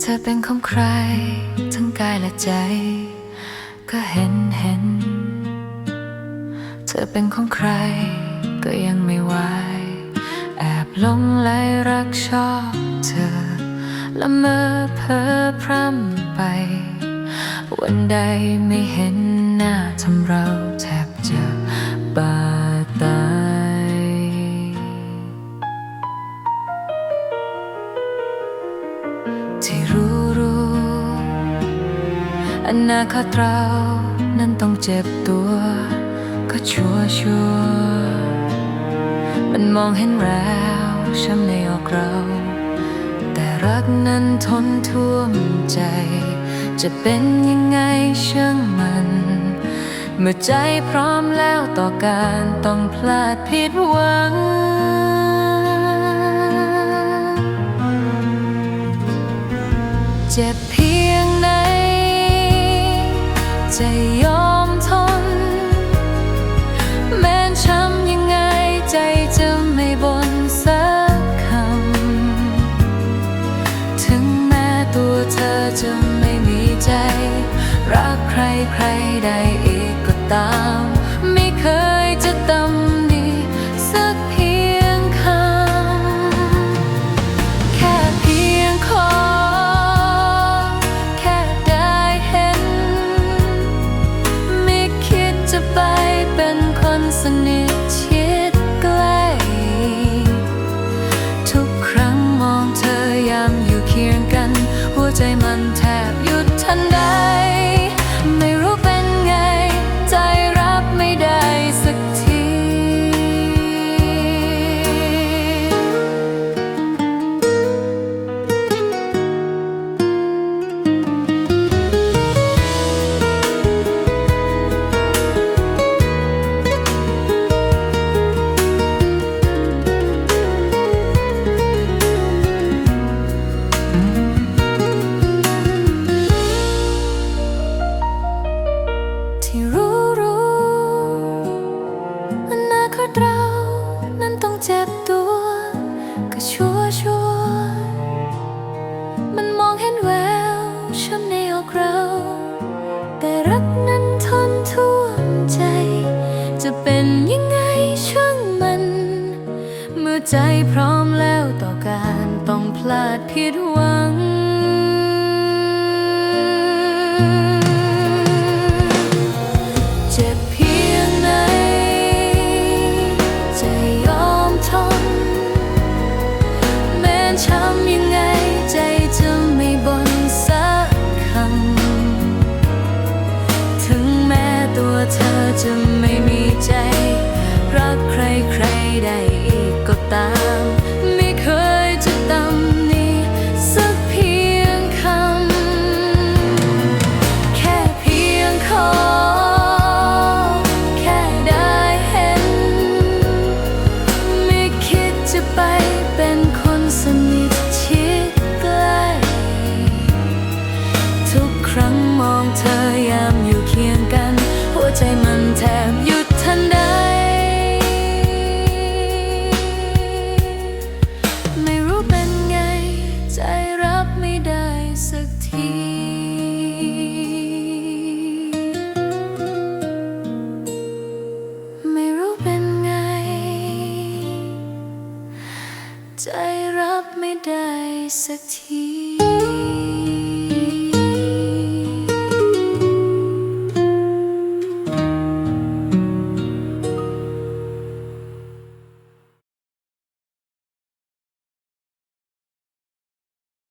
เธอเป็นของใคร ทั้งกายและใจ ก็เห็นเห็น เธอเป็นของใคร ก็ยังไม่ไหวแอบหลงไหลรักชอบเธอ ละเมอเพ้อพร่ำไป วันใดไม่เห็นหน้าทำเราแทบจะบา อนาคตเรานั้นต้องเจ็บตัว ก็ชัวร์ชัวร์มันมองเห็นแล้วช้ำในออกเรา แต่รักนั้นทนท่วมใจ จะเป็นยังไงช่างมัน เมื่อใจพร้อมแล้วต่อการต้องพลาดผิดหวังเจ็บเพี จะยอมทน แม้นช้ำยังไงใจจะไม่บ่นสักคำ ถึงแม้ตัวเธอจะไม่มีใจ รักใครใครใดอีกก็ตาม ไม่เคยจะตำ ที่รู้รู้อนาคตเรานั้นต้องเจ็บตัว ก็ชัวร์ชัวร์มันมองเห็นแววช้ำในอกเรา แต่รักนั้นทนท่วมใจ จะเป็นยังไงช่างมัน เมื่อใจพร้อมแล้วต่อการต้องพลาดผิดหวัง รับไม่ได้สักที